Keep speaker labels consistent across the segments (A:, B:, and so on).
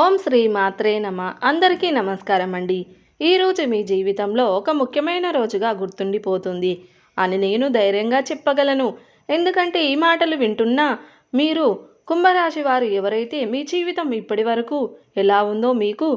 A: ఓం శ్రీ మాత్రే నమ. అందరికీ నమస్కారం అండి ఈరోజు మీ జీవితంలో ఒక ముఖ్యమైన రోజుగా గుర్తుండిపోతుంది. అని నేను ధైర్యంగా చెప్పగలను. ఎందుకంటే ఈ మాటలు వింటున్నా మీరు కుంభరాశి వారు ఎవరైతే మీ జీవితం ఇప్పటి వరకు ఎలా ఉందో మీకు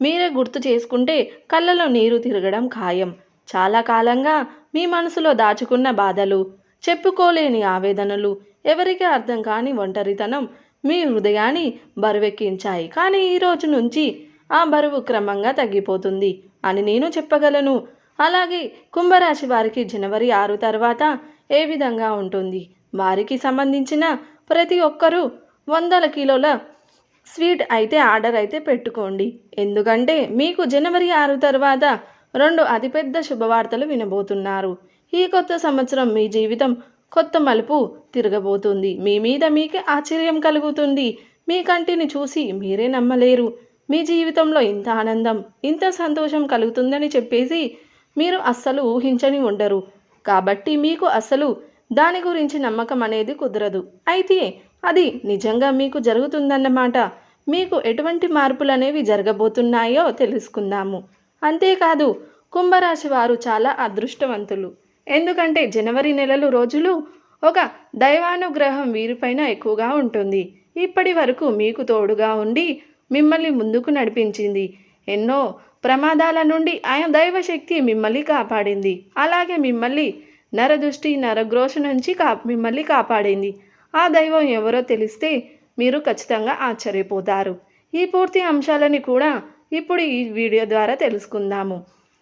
A: మీరే గుర్తు చేసుకుంటే కళ్ళలో నీరు తిరగడం ఖాయం. చాలా కాలంగా మీ మనసులో దాచుకున్న బాధలు చెప్పుకోలేని ఆవేదనలు ఎవరికీ అర్థం కాని ఒంటరితనం మీ హృదయాన్ని బరువెక్కించాయి. కానీ ఈ రోజు నుంచి ఆ బరువు క్రమంగా తగ్గిపోతుంది అని నేను చెప్పగలను. అలాగే కుంభరాశి వారికి జనవరి ఆరు తర్వాత ఏ విధంగా ఉంటుంది? వారికి సంబంధించిన ప్రతి ఒక్కరూ వందల కిలోల స్వీట్ అయితే ఆర్డర్ అయితే పెట్టుకోండి. ఎందుకంటే మీకు జనవరి ఆరు తర్వాత రెండు అతిపెద్ద శుభవార్తలు వినబోతున్నారు. ఈ కొత్త సంవత్సరం మీ జీవితం కొత్త మలుపు తిరగబోతుంది. మీ మీద మీకే ఆశ్చర్యం కలుగుతుంది. మీ కంటిని చూసి మీరే నమ్మలేరు. మీ జీవితంలో ఇంత ఆనందం ఇంత సంతోషం కలుగుతుందని చెప్పేసి మీరు అస్సలు ఊహించని ఉండరు. కాబట్టి మీకు అస్సలు దాని గురించి నమ్మకం అనేది కుదరదు. అయితే అది నిజంగా మీకు జరుగుతుందన్నమాట. మీకు ఎటువంటి మార్పులు అనేవి జరగబోతున్నాయో తెలుసుకుందాము. అంతేకాదు కుంభరాశి వారు చాలా అదృష్టవంతులు. ఎందుకంటే జనవరి నెలలు రోజులు ఒక దైవానుగ్రహం వీరిపైన ఎక్కువగా ఉంటుంది. ఇప్పటి వరకు మీకు తోడుగా ఉండి మిమ్మల్ని ముందుకు నడిపించింది. ఎన్నో ప్రమాదాల నుండి ఆయన దైవశక్తి మిమ్మల్ని కాపాడింది. అలాగే మిమ్మల్ని నరదృష్టి నరగ్రోష నుంచి కా మిమ్మల్ని కాపాడింది. ఆ దైవం ఎవరో తెలిస్తే మీరు ఖచ్చితంగా ఆశ్చర్యపోతారు. ఈ పూర్తి అంశాలని కూడా ఇప్పుడు ఈ వీడియో ద్వారా తెలుసుకుందాము.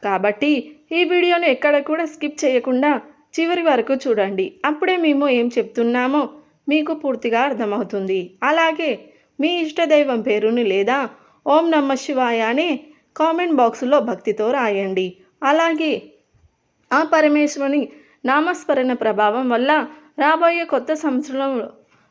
A: కాబట్టి ఈ వీడియోను ఎక్కడ కూడా స్కిప్ చేయకుండా చివరి వరకు చూడండి. అప్పుడే మేము ఏం చెప్తున్నామో మీకు పూర్తిగా అర్థమవుతుంది. అలాగే మీ ఇష్టదైవం పేరుని లేదా ఓం నమ శివాయ అని కామెంట్ బాక్స్లో భక్తితో రాయండి. అలాగే ఆ పరమేశ్వరుని నామస్మరణ ప్రభావం వల్ల రాబోయే కొత్త సంవత్సరంలో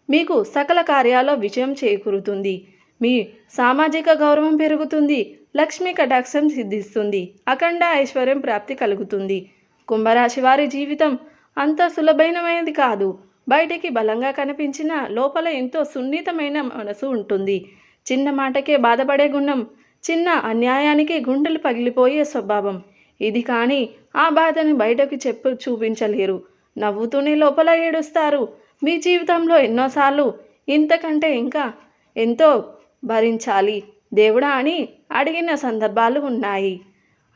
A: మీకు సకల కార్యాల్లో విజయం చేకూరుతుంది. మీ సామాజిక గౌరవం పెరుగుతుంది. లక్ష్మీ కటాక్షం సిద్ధిస్తుంది. అఖండ ఐశ్వర్యం ప్రాప్తి కలుగుతుంది. కుంభరాశి వారి జీవితం అంత సులభమైనది కాదు. బయటికి బలంగా కనిపించిన లోపల ఎంతో సున్నితమైన మనసు ఉంటుంది. చిన్న మాటకే బాధపడే గుణం చిన్న అన్యాయానికి గుండెలు పగిలిపోయే స్వభావం. ఇది కానీ ఆ బాధను బయటకు చెప్పు చూపించలేరు. నవ్వుతూనే లోపల ఏడుస్తారు. మీ జీవితంలో ఎన్నోసార్లు ఇంతకంటే ఇంకా ఎంతో భరించాలి. దేవుడా అని అడిగిన సందర్భాలు ఉన్నాయి.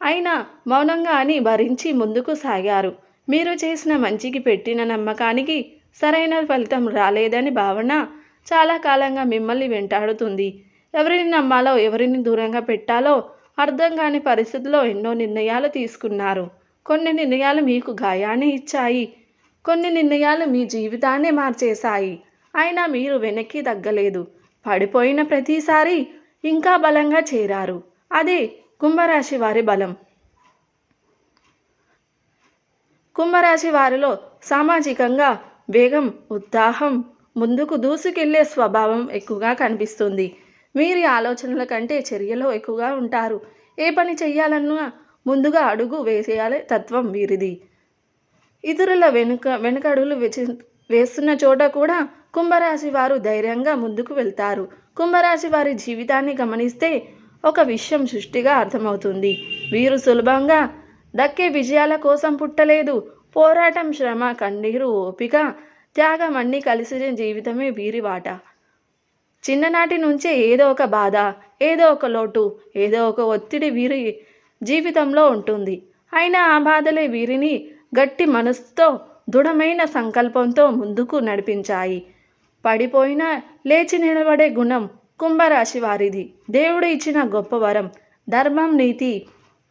A: అయినా మౌనంగా అని భరించి ముందుకు సాగారు. మీరు చేసిన మంచికి పెట్టిన నమ్మకానికి సరైన ఫలితం రాలేదని భావన చాలా కాలంగా మిమ్మల్ని వెంటాడుతుంది. ఎవరిని నమ్మాలో ఎవరిని దూరంగా పెట్టాలో అర్థం కాని పరిస్థితిలో ఎన్నో నిర్ణయాలు తీసుకున్నారు. కొన్ని నిర్ణయాలు మీకు గాయాన్ని ఇచ్చాయి. కొన్ని నిర్ణయాలు మీ జీవితాన్ని మార్చేశాయి. అయినా మీరు వెనక్కి తగ్గలేదు. పడిపోయిన ప్రతిసారి ఇంకా బలంగా చేరారు. అది కుంభరాశి వారి బలం. కుంభరాశి వారిలో సామాజికంగా వేగం ఉత్సాహం ముందుకు దూసుకెళ్ళే స్వభావం ఎక్కువగా కనిపిస్తుంది. వీరి ఆలోచనల కంటే చర్యలో ఎక్కువగా ఉంటారు. ఏ పని చేయాలన్నా ముందుగా అడుగు వేసేయాలి తత్వం వీరిది. ఇతరుల వెనుక వెనుకడుగులు వేస్తున్న చోట కూడా కుంభరాశి వారు ధైర్యంగా ముందుకు వెళ్తారు. కుంభరాశి వారి జీవితాన్ని గమనిస్తే ఒక విషయం సృష్టిగా అర్థమవుతుంది. వీరు సులభంగా దక్కే విజయాల కోసం పుట్టలేదు. పోరాటం శ్రమ కన్నీరు ఓపిక త్యాగం అన్నీ కలిసిన జీవితమే వీరి వాట. చిన్ననాటి నుంచే ఏదో ఒక బాధ ఏదో ఒక లోటు ఏదో ఒక ఒత్తిడి వీరి జీవితంలో ఉంటుంది. అయినా ఆ బాధలే వీరిని గట్టి మనసుతో దృఢమైన సంకల్పంతో ముందుకు నడిపించాయి. పడిపోయినా లేచి నిలబడే గుణం కుంభరాశి వారిది. దేవుడు ఇచ్చిన గొప్ప వరం ధర్మం నీతి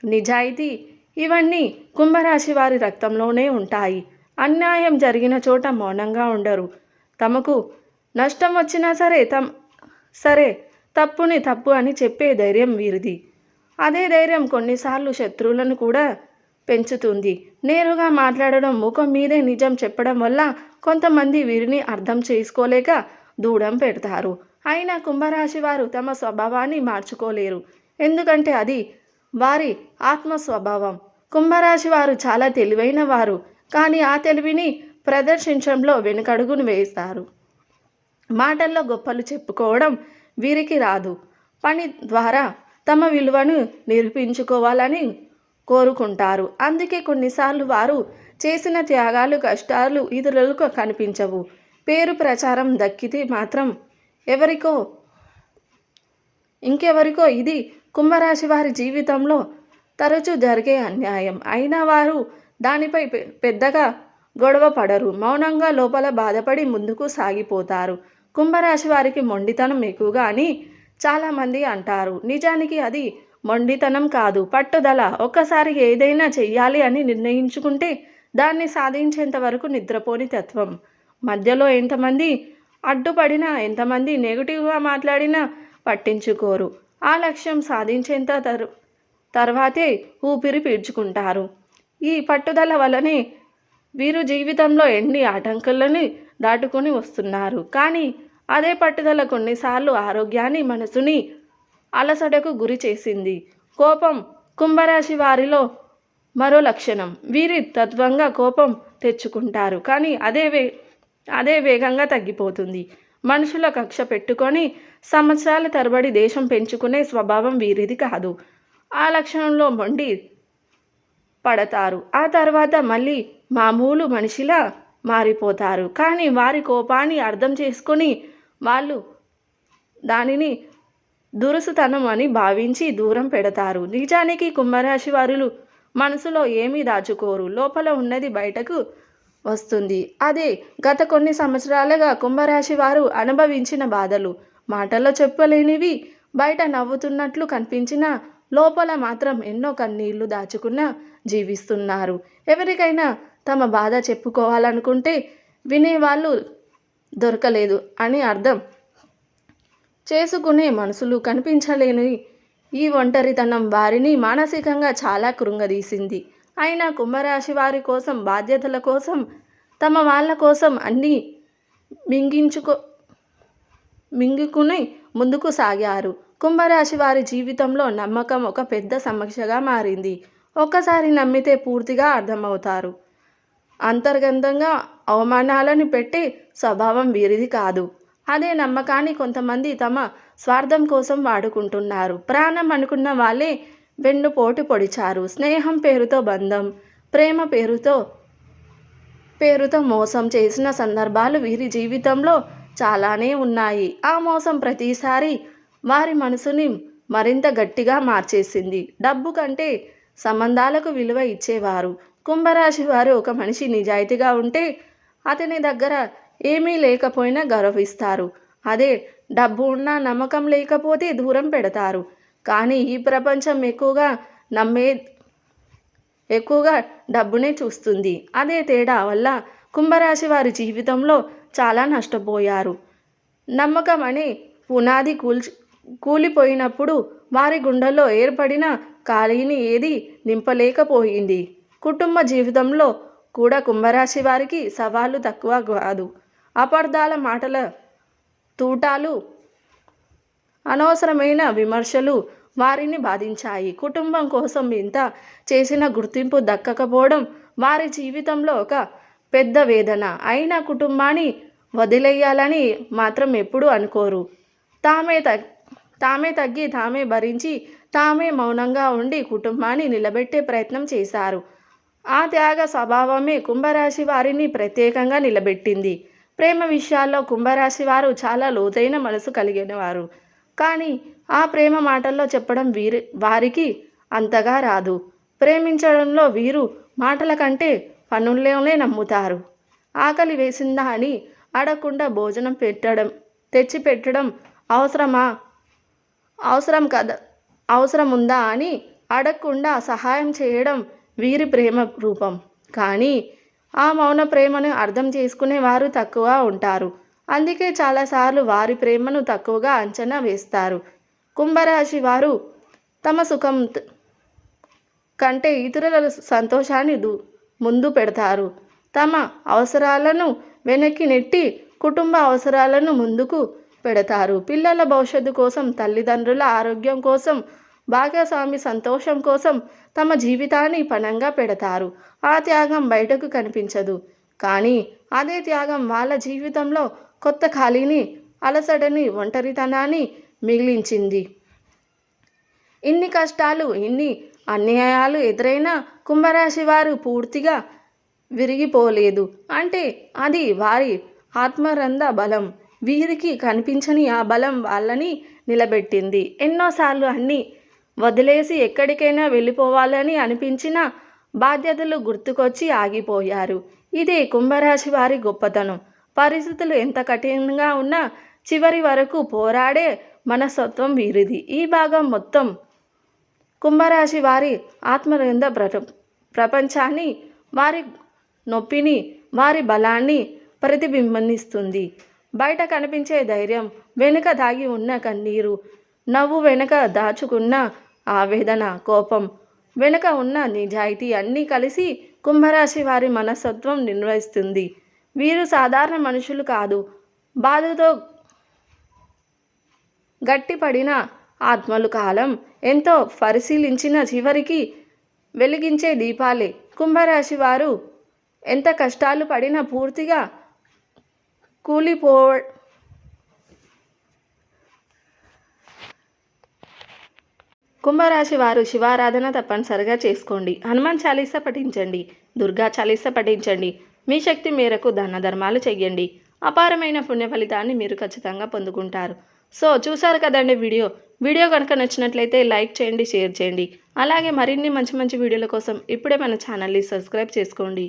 A: నిజాయితీ ఇవన్నీ కుంభరాశి వారి రక్తంలోనే ఉంటాయి. అన్యాయం జరిగిన చోట మౌనంగా ఉండరు. తమకు నష్టం వచ్చినా సరే తమ్ సరే తప్పుని తప్పు అని చెప్పే ధైర్యం వీరిది. అదే ధైర్యం కొన్నిసార్లు శత్రువులను కూడా పెంచుతుంది. నేరుగా మాట్లాడడం ముఖం మీదే నిజం చెప్పడం వల్ల కొంతమంది వీరిని అర్థం చేసుకోలేక దూడం పెడతారు. అయినా కుంభరాశి వారు తమ స్వభావాన్ని మార్చుకోలేరు. ఎందుకంటే అది వారి ఆత్మ స్వభావం కుంభరాశి వారు చాలా తెలివైన వారు కానీ ఆ తెలివిని ప్రదర్శించడంలో వెనుకడుగును వేస్తారు. మాటల్లో గొప్పలు చెప్పుకోవడం వీరికి రాదు. పని ద్వారా తమ విలువను నిరూపించుకోవాలని కోరుకుంటారు. అందుకే కొన్నిసార్లు వారు చేసిన త్యాగాలు కష్టాలు ఇతరులకు కనిపించవు. పేరు ప్రచారం దక్కితే మాత్రం ఎవరికో ఇంకెవరికో ఇది కుంభరాశి వారి జీవితంలో తరచూ జరిగే అన్యాయం. అయినా వారు దానిపై పె- పెద్దగా గొడవ పడరు. మౌనంగా లోపల బాధపడి ముందుకు సాగిపోతారు. కుంభరాశి వారికి మొండితనం ఎక్కువగా అని చాలామంది అంటారు. నిజానికి అది మొండితనం కాదు. పట్టుదల ఒక్కసారి ఏదైనా చెయ్యాలి అని నిర్ణయించుకుంటే దాన్ని సాధించేంత వరకు నిద్రపోని తత్వం. మధ్యలో ఎంతమంది అడ్డుపడినా ఎంతమంది నెగిటివ్గా మాట్లాడినా పట్టించుకోరు. ఆ లక్ష్యం సాధించేంత తరు తర్వాతే ఊపిరి పీల్చుకుంటారు ఈ పట్టుదల వలనే వీరు జీవితంలో ఎన్ని ఆటంకులని దాటుకొని వస్తున్నారు. కానీ అదే పట్టుదల కొన్నిసార్లు ఆరోగ్యాన్ని మనసుని అలసటకు గురి చేసింది. కోపం కుంభరాశి వారిలో మరో లక్షణం. వీరి తత్వంగా కోపం తెచ్చుకుంటారు. కానీ అదే వే అదే వేగంగా తగ్గిపోతుంది. మనుషుల కక్ష పెట్టుకొని సంవత్సరాల తరబడి దేశం పెంచుకునే స్వభావం వీరిది కాదు. ఆ లక్షణంలో మొండి పడతారు. ఆ తర్వాత మళ్ళీ మామూలు మనిషిలా మారిపోతారు. కానీ వారి కోపాన్ని అర్థం చేసుకొని వాళ్ళు దానిని దురుసుతనం అని భావించి దూరం పెడతారు. నిజానికి కుంభరాశి వారులు మనసులో ఏమీ దాచుకోరు. లోపల ఉన్నది బయటకు వస్తుంది. అదే గత కొన్ని సంవత్సరాలుగా కుంభరాశి వారు అనుభవించిన బాధలు. మాటల్లో చెప్పలేనివి బయట నవ్వుతున్నట్లు కనిపించిన లోపల మాత్రం ఎన్నో కన్నీళ్ళు దాచుకున్న జీవిస్తున్నారు. ఎవరికైనా తమ బాధ చెప్పుకోవాలనుకుంటే వినేవాళ్ళు దొరకలేదు అని అర్థం. చేసుకునే మనసులు కనిపించలేని ఈ ఒంటరితనం వారిని మానసికంగా చాలా కృంగదీసింది. అయినా కుంభరాశి వారి కోసం బాధ్యతల కోసం తమ వాళ్ళ కోసం అన్నీ మింగించుకో మింగుకుని ముందుకు సాగారు. కుంభరాశి వారి జీవితంలో నమ్మకం ఒక పెద్ద సమస్యగా మారింది. ఒక్కసారి నమ్మితే పూర్తిగా అర్థమవుతారు. అంతర్గతంగా అవమానాలను పెట్టే స్వభావం వీరిది కాదు. అదే నమ్మకాన్ని కొంతమంది తమ స్వార్థం కోసం వాడుకుంటున్నారు. ప్రాణం అనుకున్న వాళ్ళే వెన్నుపోటు పొడిచారు. స్నేహం పేరుతో బంధం ప్రేమ పేరుతో పేరుతో మోసం చేసిన సందర్భాలు వీరి జీవితంలో చాలానే ఉన్నాయి. ఆ మోసం ప్రతిసారి వారి మనసుని మరింత గట్టిగా మార్చేసింది. డబ్బు కంటే సంబంధాలకు విలువ ఇచ్చేవారు. కుంభరాశి వారు ఒక మనిషి నిజాయితీగా ఉంటే అతని దగ్గర ఏమీ లేకపోయినా గౌరవిస్తారు. అదే డబ్బు ఉన్నా నమ్మకం లేకపోతే దూరం పెడతారు. కానీ ఈ ప్రపంచం ఎక్కువగా నమ్మే ఎక్కువగా డబ్బునే చూస్తుంది. అదే తేడా వల్ల కుంభరాశి వారి జీవితంలో చాలా నష్టపోయారు. నమ్మకం అనే పునాది కూల్చి కూలిపోయినప్పుడు వారి గుండెల్లో ఏర్పడిన ఖాళీని ఏది నింపలేకపోయింది. కుటుంబ జీవితంలో కూడా కుంభరాశి వారికి సవాళ్ళు తక్కువ కాదు. అపార్థాల మాటల తూటాలు అనవసరమైన విమర్శలు వారిని బాధించాయి. కుటుంబం కోసం ఇంత చేసిన గుర్తింపు దక్కకపోవడం వారి జీవితంలో ఒక పెద్ద వేదన. అయినా కుటుంబాన్ని వదిలేయాలని మాత్రం ఎప్పుడూ అనుకోరు. తామే తగ్ తామే తగ్గి తామే భరించి తామే మౌనంగా ఉండి కుటుంబాన్ని నిలబెట్టే ప్రయత్నం చేశారు. ఆ త్యాగ స్వభావమే కుంభరాశి వారిని ప్రత్యేకంగా నిలబెట్టింది. ప్రేమ విషయాల్లో కుంభరాశి వారు చాలా లోతైన మనసు కలిగిన వారు. కానీ ఆ ప్రేమ మాటల్లో చెప్పడం వీరి వారికి అంతగా రాదు. ప్రేమించడంలో వీరు మాటల కంటే పనుల్లోనే నమ్ముతారు. ఆకలి వేసిందా అని అడగకుండా భోజనం పెట్టడం తెచ్చి పెట్టడం అవసరమా? అవసరం కదా అవసరం ఉందా అని అడగకుండా సహాయం చేయడం వీరి ప్రేమ రూపం. కానీ ఆ మౌన ప్రేమను అర్థం చేసుకునే వారు తక్కువ ఉంటారు. అందుకే చాలాసార్లు వారి ప్రేమను తక్కువగా అంచనా వేస్తారు. కుంభరాశి వారు తమ సుఖం కంటే ఇతరుల సంతోషాన్ని దు ముందు పెడతారు. తమ అవసరాలను వెనక్కి నెట్టి కుటుంబ అవసరాలను ముందుకు పెడతారు. పిల్లల భవిష్యత్తు కోసం తల్లిదండ్రుల ఆరోగ్యం కోసం భాగస్వామి సంతోషం కోసం తమ జీవితాన్ని పణంగా పెడతారు. ఆ త్యాగం బయటకు కనిపించదు. కానీ అదే త్యాగం వాళ్ళ జీవితంలో కొత్త ఖాళీని అలసటని ఒంటరితనాన్ని మిగిలించింది. ఇన్ని కష్టాలు ఇన్ని అన్యాయాలు ఎదురైనా కుంభరాశి వారు పూర్తిగా విరిగిపోలేదు. అంటే అది వారి ఆత్మరంధ బలం. వీరికి కనిపించని ఆ బలం వాళ్ళని నిలబెట్టింది. ఎన్నోసార్లు అన్నీ వదిలేసి ఎక్కడికైనా వెళ్ళిపోవాలని అనిపించిన బాధ్యతలు గుర్తుకొచ్చి ఆగిపోయారు. ఇది కుంభరాశి వారి గొప్పతనం. పరిస్థితులు ఎంత కఠినంగా ఉన్నా చివరి వరకు పోరాడే మనస్తత్వం వీరిది. ఈ భాగం మొత్తం కుంభరాశి వారి ఆత్మరంధ ప్ర ప్రపంచాన్ని వారి నొప్పిని వారి బలాన్ని ప్రతిబింబిస్తుంది. బయట కనిపించే ధైర్యం వెనుక దాగి ఉన్న కన్నీరు నవ్వు వెనుక దాచుకున్న ఆవేదన కోపం వెనుక ఉన్న నిజాయితీ అన్నీ కలిసి కుంభరాశి వారి మనస్తత్వం నిర్వహిస్తుంది వీరు సాధారణ మనుషులు కాదు. బాధతో గట్టిపడిన ఆత్మలు కాలం ఎంతో పరిశీలించిన చివరికి వెలిగించే దీపాలే. కుంభరాశి వారు ఎంత కష్టాలు పడినా పూర్తిగా కూలిపో కుంభరాశి వారు శివారాధన తప్పనిసరిగా చేసుకోండి. హనుమాన్ చాలీస పఠించండి. దుర్గా చాలీస పఠించండి. మీ శక్తి మేరకు దాన ధర్మాలు చెయ్యండి. అపారమైన పుణ్య ఫలితాన్ని మీరు ఖచ్చితంగా పొందుకుంటారు. సో చూసారు కదండి వీడియో? వీడియో కనుక నచ్చినట్లయితే లైక్ చేయండి షేర్ చేయండి. అలాగే మరిన్ని మంచి మంచి వీడియోల కోసం ఇప్పుడే మన ఛానల్ని సబ్స్క్రైబ్ చేసుకోండి.